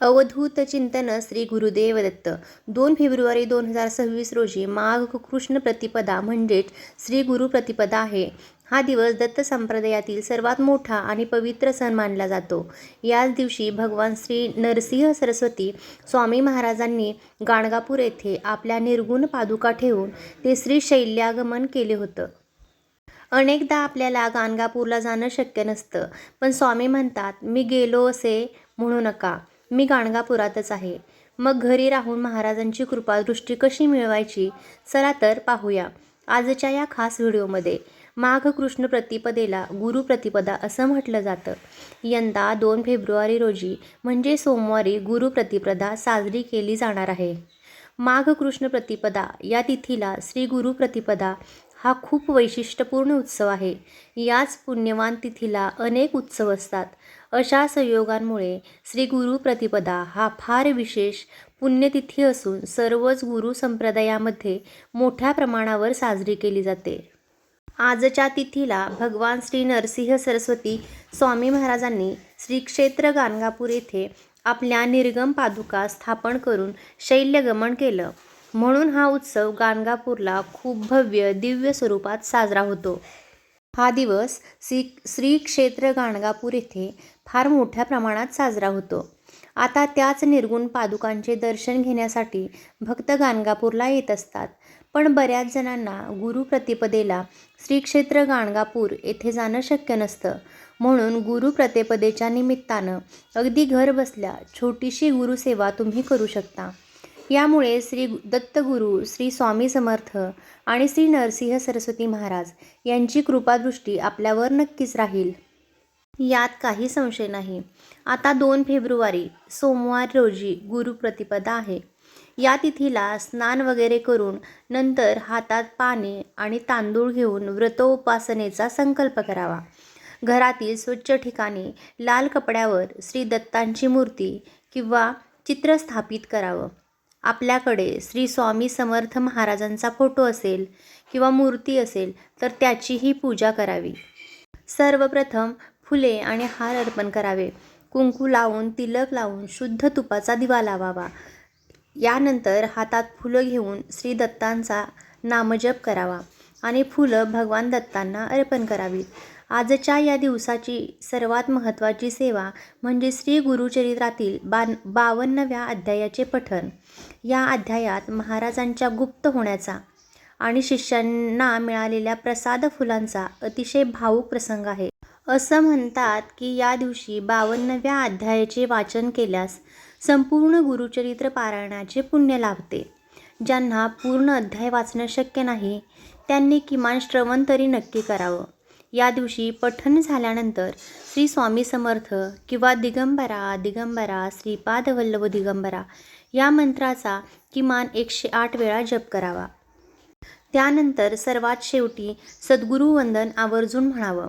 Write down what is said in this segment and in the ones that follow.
अवधूत चिंतन श्री गुरुदेव दत्त दोन फेब्रुवारी दोन हजार सव्वीस रोजी माघ कृष्ण प्रतिपदा म्हणजेच श्री गुरु प्रतिपदा आहे. हा दिवस दत्त संप्रदायातील सर्वात मोठा आणि पवित्र सण मानला जातो. याच दिवशी भगवान श्री नरसिंह सरस्वती स्वामी महाराजांनी गाणगापूर येथे आपल्या निर्गुण पादुका ठेवून ते श्री शैल्यागमन केले होतं. अनेकदा आपल्याला गाणगापूरला जाणं शक्य नसतं पण स्वामी म्हणतात मी गेलो असे म्हणू नका. मी गाणगापुरातच आहे. मग घरी राहून महाराजांची कृपादृष्टी कशी मिळवायची? चला तर पाहूया. आजच्या या खास व्हिडिओमध्ये माघ कृष्ण प्रतिपदेला गुरु प्रतिपदा असं म्हटलं जातं. यंदा दोन फेब्रुवारी रोजी म्हणजे सोमवारी गुरु प्रतिपदा साजरी केली जाणार आहे. माघ कृष्ण प्रतिपदा या तिथीला श्री गुरु प्रतिपदा हा खूप वैशिष्ट्यपूर्ण उत्सव आहे. याच पुण्यवान तिथीला अनेक उत्सव असतात. अशा संयोगांमुळे श्री गुरु प्रतिपदा हा फार विशेष पुण्यतिथी असून सर्वच गुरु संप्रदायामध्ये मोठ्या प्रमाणावर साजरी केली जाते. आजच्या तिथीला भगवान श्री नरसिंह सरस्वती स्वामी महाराजांनी श्री क्षेत्र गाणगापूर येथे आपल्या निर्गम पादुका स्थापन करून शैल्यगमन केलं. म्हणून हा उत्सव गाणगापूरला खूप भव्य दिव्य स्वरूपात साजरा होतो. हा दिवस श्री श्री क्षेत्र गाणगापूर येथे फार मोठ्या प्रमाणात साजरा होतो. आता त्याच निर्गुण पादुकांचे दर्शन घेण्यासाठी भक्त गाणगापूरला येत असतात. पण बऱ्याच जणांना गुरुप्रतिपदेला श्रीक्षेत्र गाणगापूर येथे जाणं शक्य नसतं. म्हणून गुरु प्रतिपदेच्या निमित्तानं अगदी घर बसल्या छोटीशी गुरुसेवा तुम्ही करू शकता. यामुळे श्री दत्तगुरू श्री स्वामी समर्थ आणि श्री नरसिंह सरस्वती महाराज यांची कृपादृष्टी आपल्यावर नक्कीच राहील. यात काही संशय नाही. आता दोन फेब्रुवारी सोमवार रोजी गुरुप्रतिपदा आहे. या तिथीला स्नान वगैरे करून नंतर हातात पाणी आणि तांदूळ घेऊन व्रतोपासनेचा संकल्प करावा. घरातील स्वच्छ ठिकाणी लाल कपड्यावर श्री दत्तांची मूर्ती किंवा चित्र स्थापित करावं. आपल्याकडे श्री स्वामी समर्थ महाराजांचा फोटो असेल किंवा मूर्ती असेल तर त्याचीही पूजा करावी. सर्वप्रथम फुले आणि हार अर्पण करावे. कुंकू लावून तिलक लावून शुद्ध तुपाचा दिवा लावावा. यानंतर हातात फुलं घेऊन श्री दत्तांचा नामजप करावा आणि फुलं भगवान दत्तांना अर्पण करावीत. आजच्या या दिवसाची सर्वात महत्त्वाची सेवा म्हणजे श्री गुरुचरित्रातील बा बावन्नव्या अध्यायाचे पठण. या अध्यायात महाराजांच्या गुप्त होण्याचा आणि शिष्यांना मिळालेल्या प्रसाद फुलांचा अतिशय भावूक प्रसंग आहे. असं म्हणतात की या दिवशी बावन्नव्या अध्यायाचे वाचन केल्यास संपूर्ण गुरुचरित्र पारायणाचे पुण्य लाभते. ज्यांना पूर्ण अध्याय वाचणं शक्य नाही त्यांनी किमान श्रवण तरी नक्की करावं. या दिवशी पठण झाल्यानंतर श्री स्वामी समर्थ किंवा दिगंबरा दिगंबरा श्रीपाद वल्लभ दिगंबरा या मंत्राचा किमान एकशे आठ वेळा जप करावा. त्यानंतर सर्वात शेवटी सद्गुरुवंदन आवर्जून म्हणावं.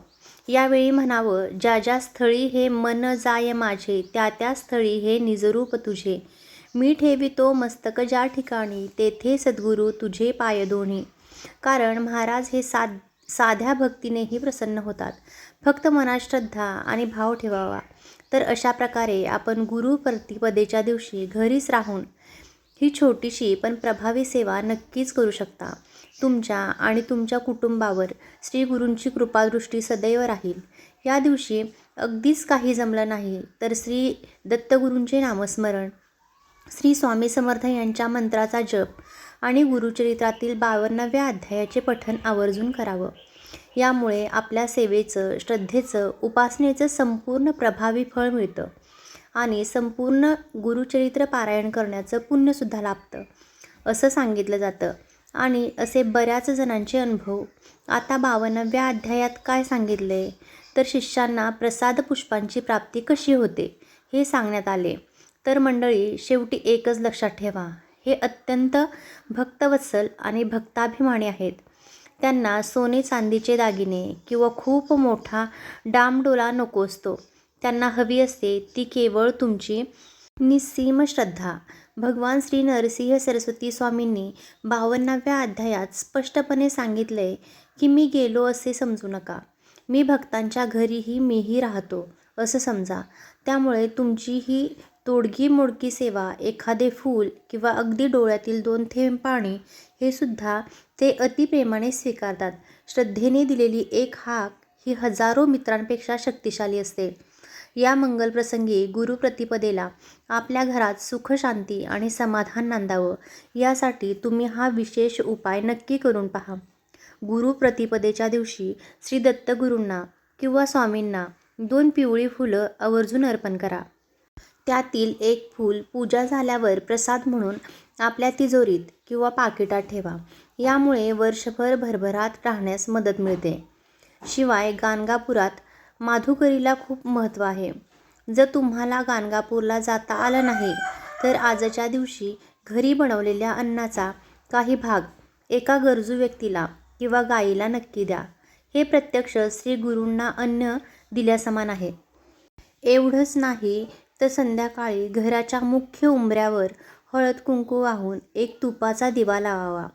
यावेळी म्हणावं ज्या ज्या स्थळी हे मन जाय माझे त्या त्या स्थळी हे निजरूप तुझे. मी ठेवितो मस्तक ज्या ठिकाणी तेथे सद्गुरू तुझे पाय दोन्ही. कारण महाराज हे साध साध्या भक्तीनेही प्रसन्न होतात. फक्त मनात श्रद्धा आणि भाव ठेवावा. तर अशा प्रकारे आपण गुरु प्रतिपदेच्या दिवशी घरीच राहून ही छोटीशी पण प्रभावी सेवा नक्कीच करू शकता. तुमच्या आणि तुमच्या कुटुंबावर श्री गुरूंची कृपादृष्टी सदैव राहील. या दिवशी अगदीच काही जमलं नाही तर श्री दत्तगुरूंचे नामस्मरण श्री स्वामी समर्थ यांच्या मंत्राचा जप आणि गुरुचरित्रातील बावन्नाव्या अध्यायाचे पठन आवर्जून करावं. यामुळे आपल्या सेवेचं श्रद्धेचं उपासनेचं संपूर्ण प्रभावी फळ मिळतं आणि संपूर्ण गुरुचरित्र पारायण करण्याचं पुण्यसुद्धा लाभतं. असं सांगितलं जातं. आणि असे बऱ्याच जणांचे अनुभव. आता बावन्नाव्या अध्यायात काय सांगितले? तर शिष्यांना प्रसाद पुष्पांची प्राप्ती कशी होते? हे सांगण्यात आले. तर मंडळी शेवटी एकच लक्षात ठेवा. हे अत्यंत भक्तवत्सल आणि भक्ताभिमानी आहेत. त्यांना सोने चांदीचे दागिने किंवा खूप मोठा डामडोला नको असतो. त्यांना हवी असते ती केवळ तुमची निस्सीम श्रद्धा. भगवान श्री नरसिंह सरस्वती स्वामींनी बावन्नाव्या अध्यायात स्पष्टपणे सांगितले की मी गेलो असे समजू नका. मी भक्तांच्या घरीही मीही राहतो असं समजा. त्यामुळे तुमची ही तोडगी मोडकी सेवा एखादे फूल किंवा अगदी डोळ्यातील दोन थेंब पाणी हे सुद्धा ते अतिप्रेमाने स्वीकारतात. श्रद्धेने दिलेली एक हाक ही हजारो मित्रांपेक्षा शक्तिशाली असते. या मंगलप्रसंगी गुरुप्रतिपदेला आपल्या घरात सुख शांती आणि समाधान नांदावं. यासाठी तुम्ही हा विशेष उपाय नक्की करून पहा. गुरुप्रतिपदेच्या दिवशी श्री दत्तगुरूंना किंवा स्वामींना दोन पिवळी फुलं आवर्जून अर्पण करा. त्यातील एक फूल पूजा झाल्यावर प्रसाद म्हणून आपल्या तिजोरीत किंवा पाकिटात ठेवा. यामुळे वर्षभर भरभरात राहण्यास मदत मिळते. शिवाय गाणगापुरात माधुकरीला खूप महत्त्व आहे. जर तुम्हाला गाणगापूरला जाता आलं नाही तर आजच्या दिवशी घरी बनवलेल्या अन्नाचा काही भाग एका गरजू व्यक्तीला किंवा गायीला नक्की द्या. हे प्रत्यक्ष श्री गुरूंना अन्न दिल्यासमान आहे. एवढंच नाही तर संध्याकाळी घराच्या मुख्य उंबऱ्यावर हळद कुंकू वाहून एक तुपाचा दिवा लावावा.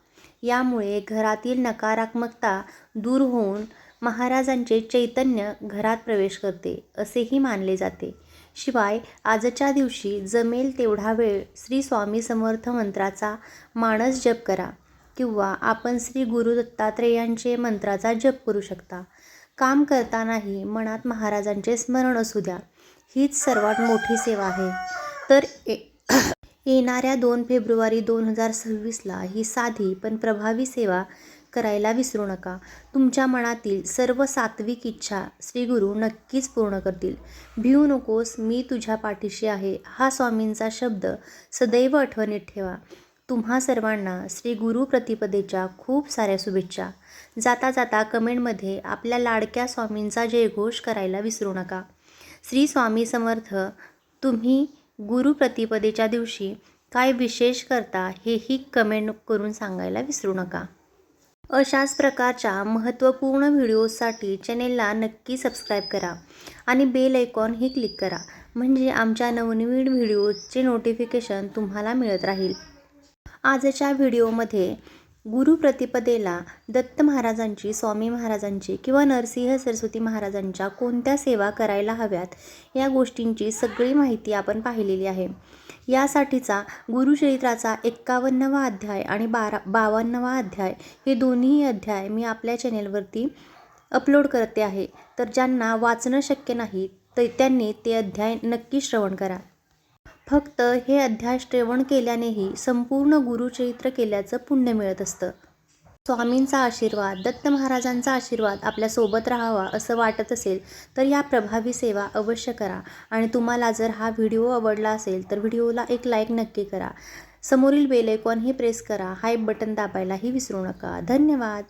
यामुळे घरातील नकारात्मकता दूर होऊन महाराजांचे चैतन्य घरात प्रवेश करते असेही मानले जाते. शिवाय आजच्या दिवशी जमेल तेवढा वेळ श्री स्वामी समर्थ मंत्राचा मानस जप करा किंवा आपण श्री गुरु दत्तात्रेयांचे मंत्राचा जप करू शकता. काम करतानाही मनात महाराजांचे स्मरण असू द्या. हीच सर्वात मोठी सेवा आहे. तर ए येणाऱ्या दोन फेब्रुवारी दोन हजार सव्वीसला ही साधी पण प्रभावी सेवा करायला विसरू नका. तुमच्या मनातील सर्व सात्विक इच्छा श्री गुरु नक्कीच पूर्ण करतील. भिवू नकोस मी तुझ्या पाठीशी आहे. हा स्वामींचा शब्द सदैव आठवणीत ठेवा. तुम्हा सर्वांना श्री गुरु प्रतिपदेच्या खूप साऱ्या शुभेच्छा. जाता जाता कमेंटमध्ये आपल्या लाडक्या स्वामींचा जयघोष करायला विसरू नका. श्री स्वामी समर्थ तुम्ही गुरुप्रतिपदेच्या दिवशी काय विशेष करता हेही कमेंट करून सांगायला विसरू नका. अशाच प्रकारच्या महत्त्वपूर्ण व्हिडिओजसाठी चॅनेलला नक्की सबस्क्राईब करा आणि बेल आयकॉनही क्लिक करा म्हणजे आमच्या नवनवीन व्हिडिओजचे नोटिफिकेशन तुम्हाला मिळत राहील. आजच्या व्हिडिओमध्ये गुरुप्रतिपदेला दत्त महाराजांची स्वामी महाराजांची किंवा नरसिंह सरस्वती महाराजांच्या कोणत्या सेवा करायला हव्यात या गोष्टींची सगळी माहिती आपण पाहिलेली आहे. यासाठीचा गुरुचरित्राचा एक्कावन्नवा अध्याय आणि बारा बावन्नवा अध्याय हे दोन्ही अध्याय मी आपल्या चॅनेलवरती अपलोड करते आहे. तर ज्यांना वाचणं शक्य नाही तर त्यांनी ते अध्याय नक्की श्रवण करा. फक्त हे अध्याय श्रवण केल्यानेही संपूर्ण गुरुचरित्र केल्याचं पुण्य मिळत असतं. स्वामींचा आशीर्वाद दत्त महाराजांचा आशीर्वाद आपल्यासोबत राहावा असं वाटत असेल तर या प्रभावी सेवा अवश्य करा. आणि तुम्हाला जर हा व्हिडिओ आवडला असेल तर व्हिडिओला एक लाईक नक्की करा. समोरील बेल आयकॉनही प्रेस करा. हाय बटन दाबायलाही विसरू नका. धन्यवाद!